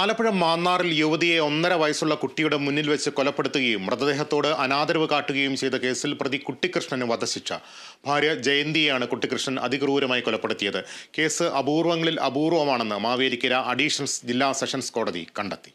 ആലപ്പുഴ മാന്നാറിൽ യുവതിയെ ഒന്നര വയസ്സുള്ള കുട്ടിയുടെ മുന്നിൽ വെച്ച് കൊലപ്പെടുത്തുകയും മൃതദേഹത്തോട് അനാദരവ് കാട്ടുകയും ചെയ്ത കേസിൽ പ്രതി കുട്ടിക്കൃഷ്ണന് വധശിക്ഷ. ഭാര്യ ജയന്തിയെയാണ് കുട്ടിക്കൃഷ്ണൻ അതിക്രൂരമായി കൊലപ്പെടുത്തിയത്. കേസ് അപൂർവങ്ങളിൽ അപൂർവമാണെന്ന് മാവേലിക്കര അഡീഷണൽ ജില്ലാ സെഷൻസ് കോടതി കണ്ടെത്തി.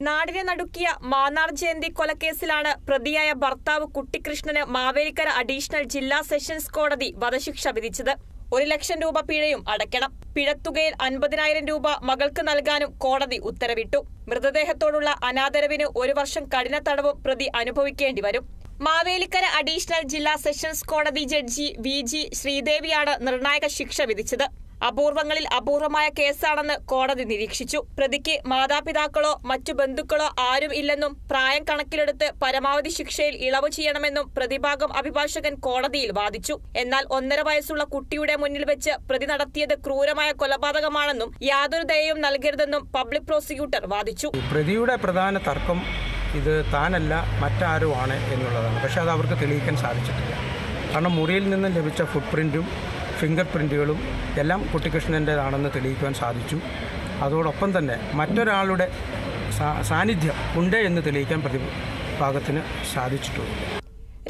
നാടിനെ നടുക്കിയ മാന്നാർ ജയന്തി കൊലക്കേസിലാണ് പ്രതിയായ ഭർത്താവ് കുട്ടിക്കൃഷ്ണന് മാവേലിക്കര അഡീഷണൽ ജില്ലാ സെഷൻസ് കോടതി വധശിക്ഷ വിധിച്ചത്. ഒരു ലക്ഷം രൂപ പിഴയും അടയ്ക്കണം. പിഴത്തുകയിൽ അൻപതിനായിരം രൂപ മകൾക്ക് നൽകാനും കോടതി ഉത്തരവിട്ടു. മൃതദേഹത്തോടുള്ള അനാദരവിന് ഒരു വർഷം കഠിന തടവും പ്രതി അനുഭവിക്കേണ്ടി വരും. മാവേലിക്കര അഡീഷണൽ ജില്ലാ സെഷൻസ് കോടതി ജഡ്ജി വി ജി ശ്രീദേവിയാണ് നിർണായക ശിക്ഷ വിധിച്ചത്. അപൂർവങ്ങളിൽ അപൂർവമായ കേസാണെന്ന് കോടതി നിരീക്ഷിച്ചു. പ്രതിക്ക് മാതാപിതാക്കളോ മറ്റു ബന്ധുക്കളോ ആരും ഇല്ലെന്നും പ്രായം കണക്കിലെടുത്ത് പരമാവധി ശിക്ഷയിൽ ഇളവ് ചെയ്യണമെന്നും പ്രതിഭാഗം അഭിഭാഷകൻ കോടതിയിൽ വാദിച്ചു. എന്നാൽ ഒന്നര വയസ്സുള്ള കുട്ടിയുടെ മുന്നിൽ വെച്ച് പ്രതി നടത്തിയത് ക്രൂരമായ കൊലപാതകമാണെന്നും യാതൊരു ദയയും നൽകരുതെന്നും പബ്ലിക് പ്രോസിക്യൂട്ടർ വാദിച്ചു. പ്രതിയുടെ പ്രധാന തർക്കം ഇത് താനല്ല മറ്റാരുമാണ് എന്നുള്ളതാണ്. പക്ഷെ അത് അവർക്ക് തെളിയിക്കാൻ സാധിച്ചിട്ടില്ല. കാരണം മുറിയിൽ നിന്നും ലഭിച്ച ഫുട് പ്രിന്റും ഫിംഗർ പ്രിന്റുകളും എല്ലാം കുട്ടിക്കൃഷ്ണന്റേതാണെന്ന് തെളിയിക്കുവാൻ സാധിച്ചു. അതോടൊപ്പം തന്നെ മറ്റൊരാളുടെ സാന്നിധ്യം ഉണ്ട് എന്ന് തെളിയിക്കാൻ പ്രതിഭാഗത്തിന് സാധിച്ചിട്ടുള്ളൂ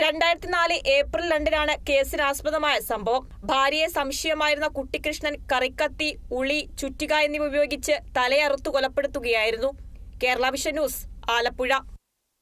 രണ്ടായിരത്തി നാല് ഏപ്രിൽ രണ്ടിനാണ് കേസിനാസ്പദമായ സംഭവം. ഭാര്യയെ സംശയമായിരുന്ന കുട്ടിക്കൃഷ്ണൻ കറിക്കത്തി ഉളി ചുറ്റിക എന്നിവ ഉപയോഗിച്ച് തലയറുത്തു കൊലപ്പെടുത്തുകയായിരുന്നു. Kerala vision news Alappuzha.